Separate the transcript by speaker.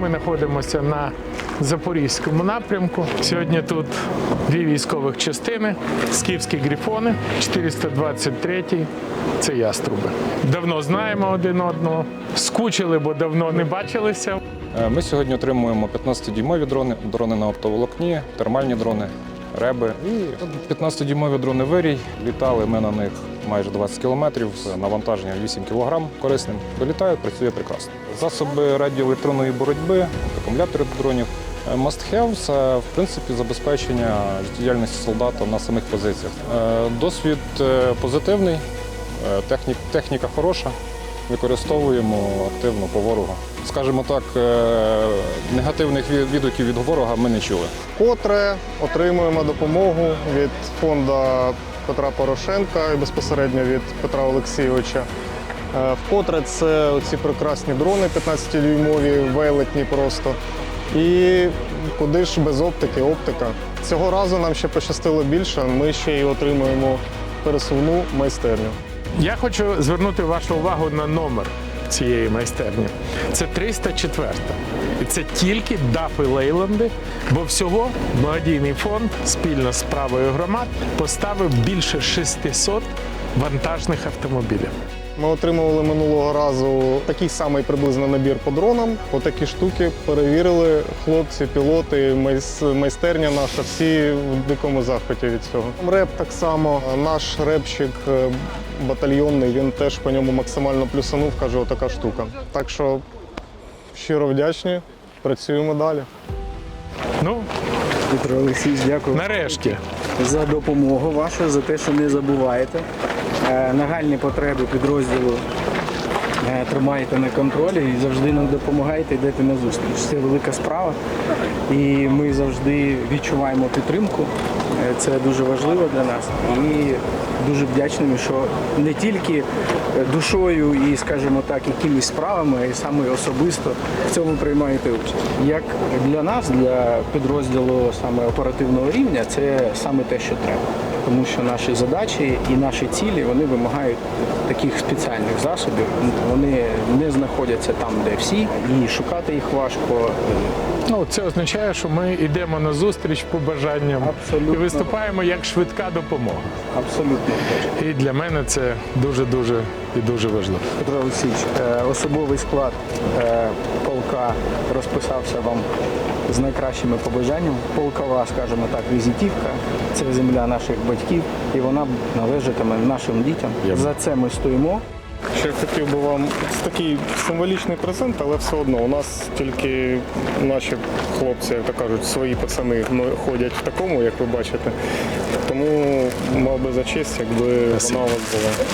Speaker 1: Ми знаходимося на запорізькому напрямку. Сьогодні тут дві військових частини: скіфські грифони, 423-й це яструби. Давно знаємо один одного, скучили, бо давно не бачилися.
Speaker 2: Е, Ми сьогодні отримуємо 15-дюймові дрони, дрони на оптоволокні, термальні дрони, реби і 15-дюймові дрони вирій. Літали ми на них майже 20 кілометрів з навантаженням 8 кг корисним. долітаю, працює прекрасно. Засоби радіоелектронної боротьби, акумулятори дронів. Е, Must have – це в принципі забезпечення діяльності солдата на самих позиціях. Е, Досвід е, позитивний, техніка хороша використовуємо активно по ворогу. Скажімо так, е, негативних від- відгуків від ворога ми не чули.
Speaker 3: Котре отримуємо допомогу від фонду Петра Порошенка і безпосередньо від Петра Олексійовича. Е, Вкотре це ці прекрасні дрони 15-дюймові, велетні просто. І куди ж без оптики, оптика. Цього разу нам ще пощастило більше. Ми ще й отримуємо пересувну майстерню.
Speaker 1: Я хочу звернути вашу увагу на номер цієї майстерні. Це 304. І це тільки дафи Лейланди, бо всього благодійний фонд спільно з правою громад поставив більше 600 вантажних автомобілів.
Speaker 3: Ми отримували минулого разу такий самий приблизно набір по дронам. Отакі штуки перевірили хлопці, пілоти, майстерня наша, всі в дикому захваті від цього. Реп так само. Наш репчик е, батальйонний, він теж по ньому максимально плюсанув, каже, отака штука. Так що щиро вдячні, працюємо далі.
Speaker 1: Ну,
Speaker 4: Петро Олексійович, дякую
Speaker 1: нарешті.
Speaker 4: за допомогу вашу, за те, що не забуваєте. Е, Нагальні потреби підрозділу тримаєте на контролі і завжди нам допомагаєте, йдете на зустріч. Це велика справа. І ми завжди відчуваємо підтримку. Е, Це дуже важливо для нас. І дуже вдячними, що не тільки е, душою і, скажімо так, якимись справами, а й саме особисто в цьому приймаєте участь. Як для нас, для підрозділу саме оперативного рівня, це саме те, що треба. Тому що наші задачі і наші цілі вони вимагають таких спеціальних засобів. Вони не знаходяться там, де всі, і шукати їх важко.
Speaker 1: Ну, це означає, що ми йдемо на зустріч по бажанням
Speaker 4: Абсолютно.
Speaker 1: і виступаємо як швидка допомога.
Speaker 4: Абсолютно.
Speaker 1: І для мене це дуже дуже і дуже важливо.
Speaker 4: Петро Олексійович, е, особовий склад е, полка розписався вам з найкращими побажаннями. Полкова, скажімо так, візитівка. Це земля наших батьків, і вона належатиме нашим дітям.
Speaker 1: Я
Speaker 4: За це ми стоїмо.
Speaker 3: Ще хотів би вам це такий символічний презент, але все одно у нас тільки наші хлопці, як то кажуть, свої пацани ходять в такому, як ви бачите. Тому мав би за честь, якби вона у вас була.